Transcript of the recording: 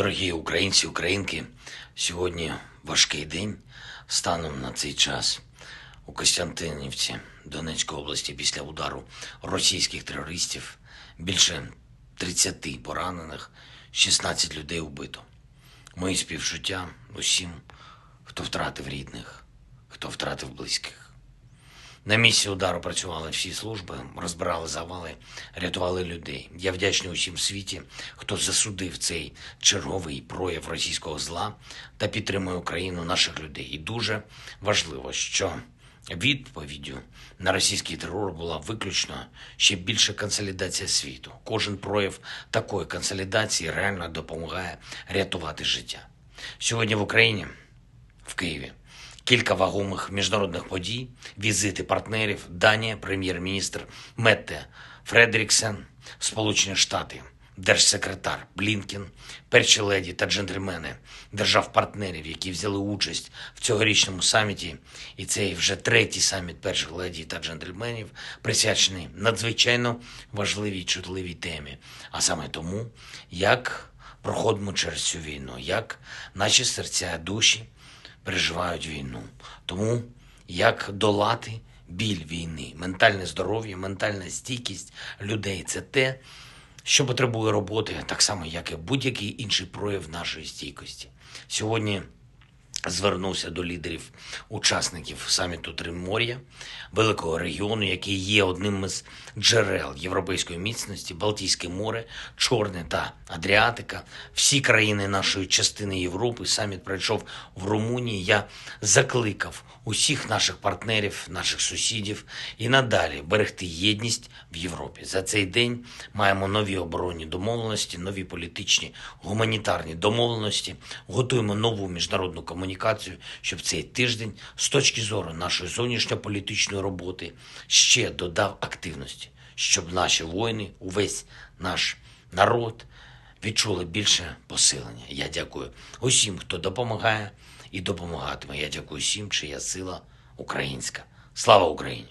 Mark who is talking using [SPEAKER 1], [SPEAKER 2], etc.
[SPEAKER 1] Дорогі українці, українки, сьогодні важкий день станом на цей час у Костянтинівці Донецької області після удару російських терористів більше 30 поранених, 16 людей вбито. Мої співчуття усім, хто втратив рідних, хто втратив близьких. На місці удару працювали всі служби, розбирали завали, рятували людей. Я вдячний усім світі, хто засудив цей черговий прояв російського зла та підтримує Україну наших людей. І дуже важливо, що відповіддю на російський терор була виключно ще більша консолідація світу. Кожен прояв такої консолідації реально допомагає рятувати життя. Сьогодні в Україні, в Києві, Кілька вагомих міжнародних подій, візити партнерів, Данія, прем'єр-міністр Метте Фредеріксен, Сполучені Штати, держсекретар Блінкен, перші леді та джентльмени держав-партнерів, які взяли участь в цьогорічному саміті. І цей вже третій саміт перших леді та джентльменів, присвячений надзвичайно важливій чутливій темі, а саме тому, як проходимо через цю війну, як наші серця, душі переживають війну. Тому як долати біль війни, ментальне здоров'я, ментальна стійкість людей це те, що потребує роботи, так само, як і будь-який інший прояв нашої стійкості. Сьогодні звернувся до лідерів учасників саміту Тримор'я, великого регіону, який є одним із джерел європейської міцності, Балтійське море, Чорне та Адріатика, всі країни нашої частини Європи. Саміт пройшов в Румунії. Я закликав усіх наших партнерів, наших сусідів і надалі берегти єдність в Європі. За цей день маємо нові оборонні домовленості, нові політичні гуманітарні домовленості. Готуємо нову міжнародну комунікацію, щоб цей тиждень, з точки зору нашої зовнішньополітичної роботи, ще додав активності, щоб наші воїни, увесь наш народ відчули більше посилення. Я дякую усім, хто допомагає і допомагатиме. Я дякую всім, чия сила українська. Слава Україні!